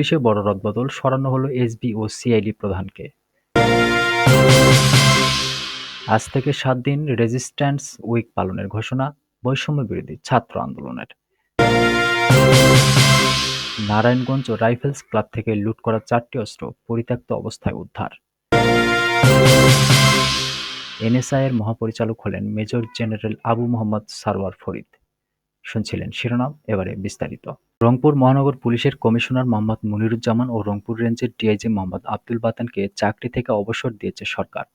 পুলিশে বড় রদবদল, সরানো হলো এসবি ও সিআইডি প্রধানকে। আজ থেকে সাত দিন রেজিস্ট্যান্স উইক পালনের ঘোষণা বৈষম্যবিরোধী ছাত্র আন্দোলনের। নারায়ণগঞ্জ রাইফেলস ক্লাব থেকে লুট করা চারটি অস্ত্র পরিত্যক্ত অবস্থায় উদ্ধার। এনএসআই এর মহাপরিচালক হলেন মেজর জেনারেল আবু মোহাম্মদ সারোয়ার ফরিদ। শুনছিলেন শিরোনাম, এবারে বিস্তারিত। রংপুর মহানগর পুলিশের কমিশনার মোহাম্মদ মনিরুজ্জামান ও রংপুর রেঞ্জের ডিআইজি মোহাম্মদ আব্দুল বাতানকে চাকরি থেকে অবসর দিয়েছে সরকার।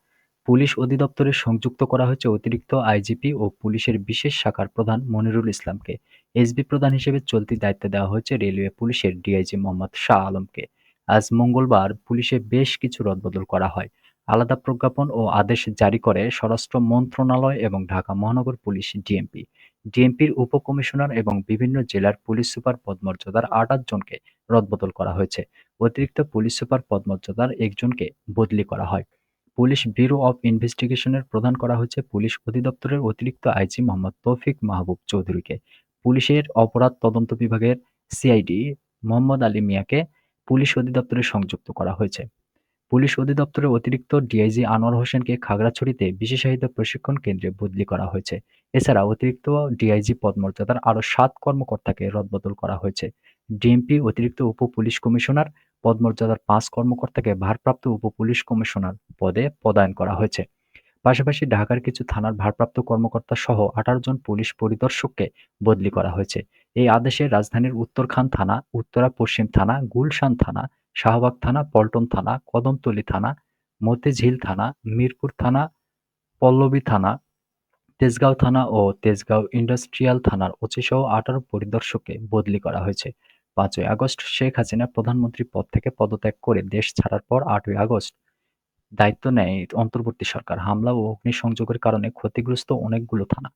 পুলিশ অধিদপ্তরে সংযুক্ত করা হয়েছে অতিরিক্ত আইজিপি ও পুলিশের বিশেষ শাখার প্রধান মনিরুল ইসলামকে। এসবি প্রধান হিসেবে চলতি দায়িত্ব দেওয়া হয়েছে রেলওয়ে পুলিশের ডিআইজি মোহাম্মদ শাহ আলমকে। আজ মঙ্গলবার পুলিশে বেশ কিছু রদবদল করা হয়। আলাদা প্রজ্ঞাপন ও আদেশ জারি করে স্বরাষ্ট্র মন্ত্রণালয় এবং ঢাকা মহানগর পুলিশ ডিএমপি। ডিএমপির উপকমিশনার এবং বিভিন্ন জেলার পুলিশ সুপার পদমর্যাদার আটাশ জনকে রদবদল করা হয়েছে। অতিরিক্ত পুলিশ সুপার পদমর্যাদার একজনকে বদলি করা হয়। পুলিশ ব্যুরো অব ইনভেস্টিগেশনের প্রধান করা হয়েছে পুলিশ অধিদপ্তরের অতিরিক্ত আইজি মোহাম্মদ তৌফিক মাহবুব চৌধুরীকে। পুলিশের অপরাধ তদন্ত বিভাগের সিআইডি মোহাম্মদ আলী মিয়াকে পুলিশ অধিদপ্তরে সংযুক্ত করা হয়েছে। পুলিশ অধিদপ্তরের অতিরিক্ত ডিআইজি আনোয়ার হোসেনকে খাগড়াছড়িতে বিশেষায়িত প্রশিক্ষণ কেন্দ্রে বদলি করা হয়েছে। এছাড়া অতিরিক্ত ডিআইজি পদমর্যাদার আরও সাত কর্মকর্তাকে রদবদল করা হয়েছে। ডিএমপি অতিরিক্ত উপ-পুলিশ কমিশনার পদমর্যাদার পাঁচ কর্মকর্তাকে ভারপ্রাপ্ত উপ-পুলিশ কমিশনার পদে পদায়ন করা হয়েছে। পাশাপাশি ঢাকার কিছু থানার ভারপ্রাপ্ত কর্মকর্তা সহ আঠারো জন পুলিশ পরিদর্শককে বদলি করা হয়েছে। এই আদেশে রাজধানীর উত্তরখান থানা, উত্তরা পশ্চিম থানা, গুলশান থানা, শাহবাগ থানা, পল্টন থানা, কদমতলী থানা, মতিঝিল থানা, মিরপুর থানা, পল্লবী থানা, তেজগাঁও থানা ও তেজগাঁও ইন্ডাস্ট্রিয়াল থানার ওসিসহ আঠারো পরিদর্শককে বদলি করা হয়েছে। পাঁচই আগস্ট শেখ হাসিনা প্রধানমন্ত্রী পদ থেকে পদত্যাগ করে দেশ ছাড়ার পর আটই আগস্ট দায়িত্ব নেয় অন্তর্বর্তী সরকার। হামলা ও অগ্নিসংযোগের কারণে ক্ষতিগ্রস্ত অনেকগুলো থানা।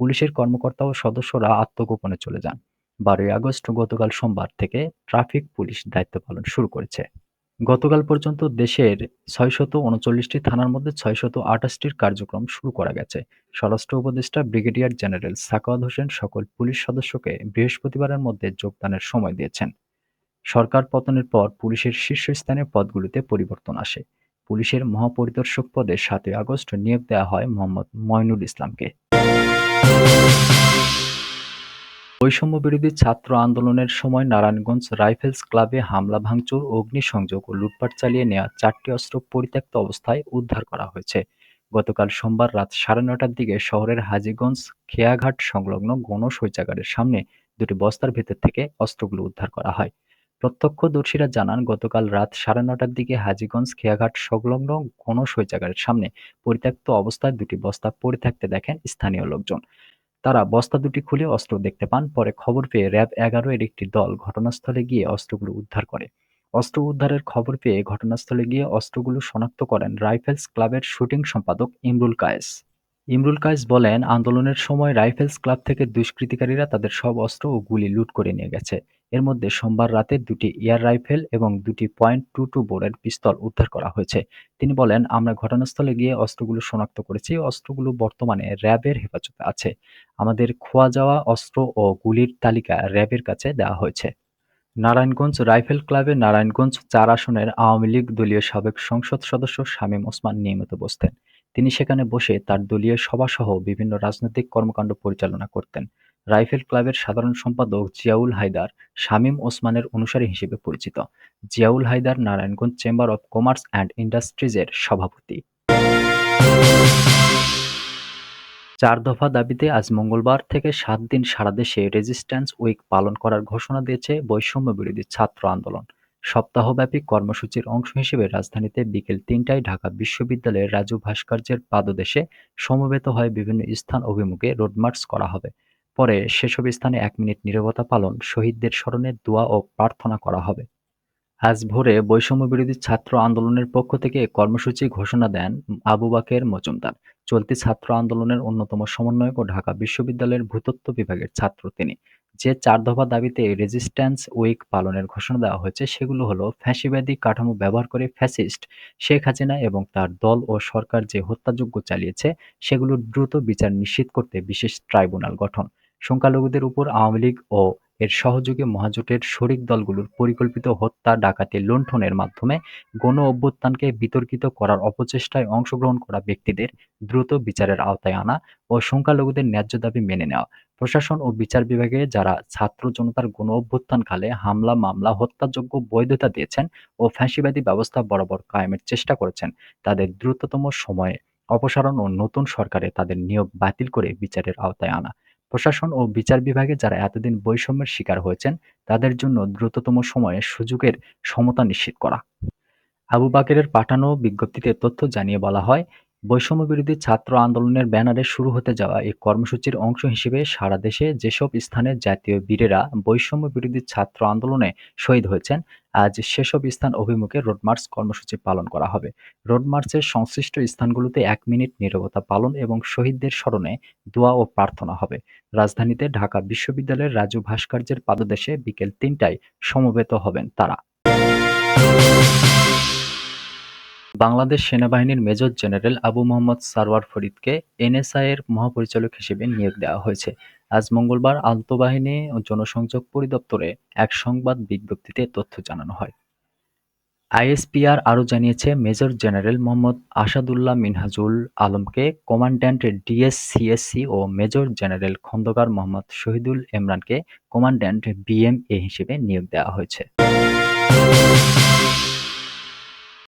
পুলিশের কর্মকর্তা ও সদস্যরা আত্মগোপনে চলে যান। বারোই আগস্ট গতকাল সোমবার থেকে ট্রাফিক পুলিশ দায়িত্ব পালন শুরু করেছে। গতকাল পর্যন্ত দেশের ছয়শত উনচল্লিশটি থানার মধ্যে ছয়শত আটাশটির কার্যক্রম শুরু করা গেছে। স্বরাষ্ট্র উপদেষ্টা ব্রিগেডিয়ার জেনারেল সাখাওয়াত হোসেন সকল পুলিশ সদস্যকে বৃহস্পতিবারের মধ্যে যোগদানের সময় দিয়েছেন। সরকার পতনের পর পুলিশের শীর্ষস্থানীয় পদগুলিতে পরিবর্তন আসে। পুলিশের মহাপরিদর্শক পদে সাতই আগস্ট নিয়োগ দেওয়া হয় মোহাম্মদ ময়নুল ইসলামকে। বৈষম্যবিরোধী ছাত্র আন্দোলনের সময় নারায়ণগঞ্জ রাইফেলস ক্লাবে হামলা ভাঙচুর, অগ্নিসংযোগ ও লুটপাট চালিয়ে নেওয়া চারটি অস্ত্র পরিত্যক্ত অবস্থায় উদ্ধার করা হয়েছে। গতকাল সোমবার রাত সাড়ে নটার দিকে শহরের হাজীগঞ্জ খেয়াঘাট সংলগ্ন গণশৌচাগারের সামনে দুটি বস্তার ভেতর থেকে অস্ত্রগুলো উদ্ধার করা হয়। প্রত্যক্ষদর্শীরা জানান, গতকাল রাত সাড়ে নটার দিকে হাজীগঞ্জ খেয়াঘাট সংলগ্ন গণশৌচাগারের সামনে পরিত্যক্ত অবস্থায় দুটি বস্তা পড়ে থাকতে দেখেন স্থানীয় লোকজন। তারা বস্তা দুটি খুলে অস্ত্র দেখতে পান। পরে খবর পেয়ে র্যাব এগারো এর একটি দল ঘটনাস্থলে গিয়ে অস্ত্রগুলো উদ্ধার করে। অস্ত্র উদ্ধারের খবর পেয়ে ঘটনাস্থলে গিয়ে অস্ত্রগুলো শনাক্ত করেন রাইফেলস ক্লাবের শুটিং সম্পাদক ইমরুল কায়েস। ইমরুল কায়েস বলেন, আন্দোলনের সময় রাইফেলস ক্লাব থেকে দুষ্কৃতিকারীরা তাদের সব অস্ত্র ও গুলি লুট করে নিয়ে গেছে। এর মধ্যে সোমবার রাতে দুটি এয়ার রাইফেল এবং দুটি পয়েন্ট টু টু বোরের পিস্তল উদ্ধার করা হয়েছে। তিনি বলেন, আমরা ঘটনাস্থলে গিয়ে অস্ত্রগুলো শনাক্ত করেছি। অস্ত্রগুলো বর্তমানে র্যাবের হেফাজতে আছে। আমাদের খোয়া যাওয়া অস্ত্র ও গুলির তালিকা র্যাবের কাছে দেওয়া হয়েছে। নারায়ণগঞ্জ রাইফেল ক্লাবে নারায়ণগঞ্জ চার আসনের আওয়ামী লীগ দলীয় সাবেক সংসদ সদস্য শামীম ওসমান নিয়মিত বসতেন। তিনি সেখানে বসে তার দলীয় সভাসহ বিভিন্ন রাজনৈতিক কর্মকাণ্ড পরিচালনা করতেন। রাইফেল ক্লাবের সাধারণ সম্পাদক জিয়াউল হায়দার শামীম ওসমানের অনুসারী হিসেবে পরিচিত। Ziaul Haider Narayanganj chamber of commerce and ইন্ডাস্ট্রিজের সভাপতি। চার দফা দাবিতে আজ মঙ্গলবার থেকে সাত দিন সারা দেশে রেজিস্ট্যান্স উইক পালন করার ঘোষণা দিয়েছে বৈষম্য বিরোধী ছাত্র আন্দোলন। সপ্তাহব্যাপী কর্মসূচির অংশ হিসেবে রাজধানীতে বিকেল তিনটায় ঢাকা বিশ্ববিদ্যালয়ের রাজু ভাস্কর্যের পাদদেশে সমবেত হয়ে বিভিন্ন স্থান অভিমুখে রোডমার্চ করা হবে। পরে সেসব স্থানে এক মিনিট নীরবতা পালন, শহীদদের স্মরণে দোয়া ও প্রার্থনা করা হবে। আজ ভোরে বৈষম্যবিরোধী ছাত্র আন্দোলনের পক্ষ থেকে কর্মসূচি ঘোষণা দেন আবু বাকের মজুমদার। চলতি ছাত্র আন্দোলনের অন্যতম সমন্বয়ক ও ঢাকা বিশ্ববিদ্যালয়ের ভূতত্ত্ব বিভাগের ছাত্র তিনি। যে চার দফা দাবিতে রেজিস্ট্যান্স উইক পালনের ঘোষণা দেওয়া হয়েছে সেগুলো হলো ফ্যাসিবাদী কাঠামো ব্যবহার করে ফ্যাসিস্ট শেখ হাসিনা এবং তার দল ও সরকার যে হত্যাযজ্ঞ চালিয়েছে সেগুলোর দ্রুত বিচার নিশ্চিত করতে বিশেষ ট্রাইব্যুনাল গঠন, সংখ্যালঘুদের উপর আওয়ামী লীগ ও এর সহযোগী মহাজোটের শরিক দলগুলোর পরিকল্পিত হত্যা, ডাকাতি, লুণ্ঠনের মাধ্যমে গণ-অভ্যুত্থানকে বিতর্কিত করার অপচেষ্টায় অংশগ্রহণ করা ব্যক্তিদের দ্রুত বিচারের আওতায় আনা ও সংখ্যালঘুদের ন্যায্য দাবি মেনে নেওয়া। প্রশাসন ও বিচার বিভাগে যারা ছাত্র জনতার গণ-অভ্যুত্থানকালে হামলা, মামলা, হত্যাযজ্ঞ বৈধতা দিয়েছেন ও ফ্যাসিবাদী ব্যবস্থা বরাবর কায়েমের চেষ্টা করেছেন, তাদের দ্রুততম সময়ে অপসারণ ও নতুন সরকারে তাদের নিয়োগ বাতিল করে বিচারের আওতায় আনা। প্রশাসন ও বিচার বিভাগে যারা এতদিন বৈষম্যের শিকার হয়েছেন, তাদের জন্য দ্রুততম সময়ে সুযোগের সমতা নিশ্চিত করা। আবু বাকেরের পাঠানো বিজ্ঞপ্তিতে তথ্য জানিয়ে বলা হয়, বৈষম্যবিরোধী ছাত্র আন্দোলনের ব্যানারে শুরু হতে যাওয়া এই কর্মসূচির অংশ হিসেবে সারা দেশে যেসব স্থানে জাতীয় বীরেরা বৈষম্য বৈষম্যবিরোধী ছাত্র আন্দোলনে শহীদ হয়েছেন, আজ সেসব স্থান অভিমুখে রোডমার্চ কর্মসূচি পালন করা হবে। রোডমার্চের সংশ্লিষ্ট স্থানগুলোতে এক মিনিট নীরবতা পালন এবং শহীদদের স্মরণে দোয়া ও প্রার্থনা হবে। রাজধানীতে ঢাকা বিশ্ববিদ্যালয়ের রাজু ভাস্কর্যের পাদদেশে বিকেল তিনটায় সমবেত হবেন তাঁরা। বাংলাদেশ সেনাবাহিনীর মেজর জেনারেল আবু মোহাম্মদ সারওয়ার ফরিদকে এনএসআই-এর মহাপরিচালক হিসেবে নিয়োগ দেওয়া হয়েছে। আজ মঙ্গলবার আন্তঃবাহিনী ও জনসংযোগ পরিদপ্তরে এক সংবাদ বিজ্ঞপ্তিতে তথ্য জানানো হয়। আইএসপিআর আরও জানিয়েছে, মেজর জেনারেল মোহাম্মদ আসাদুল্লাহ মিনহাজুল আলমকে কমান্ড্যান্ট ডিএসসিএসসি ও মেজর জেনারেল খন্দকার মোহাম্মদ শহীদুল ইমরানকে কমান্ড্যান্ট বিএমএ হিসেবে নিয়োগ দেওয়া হয়েছে।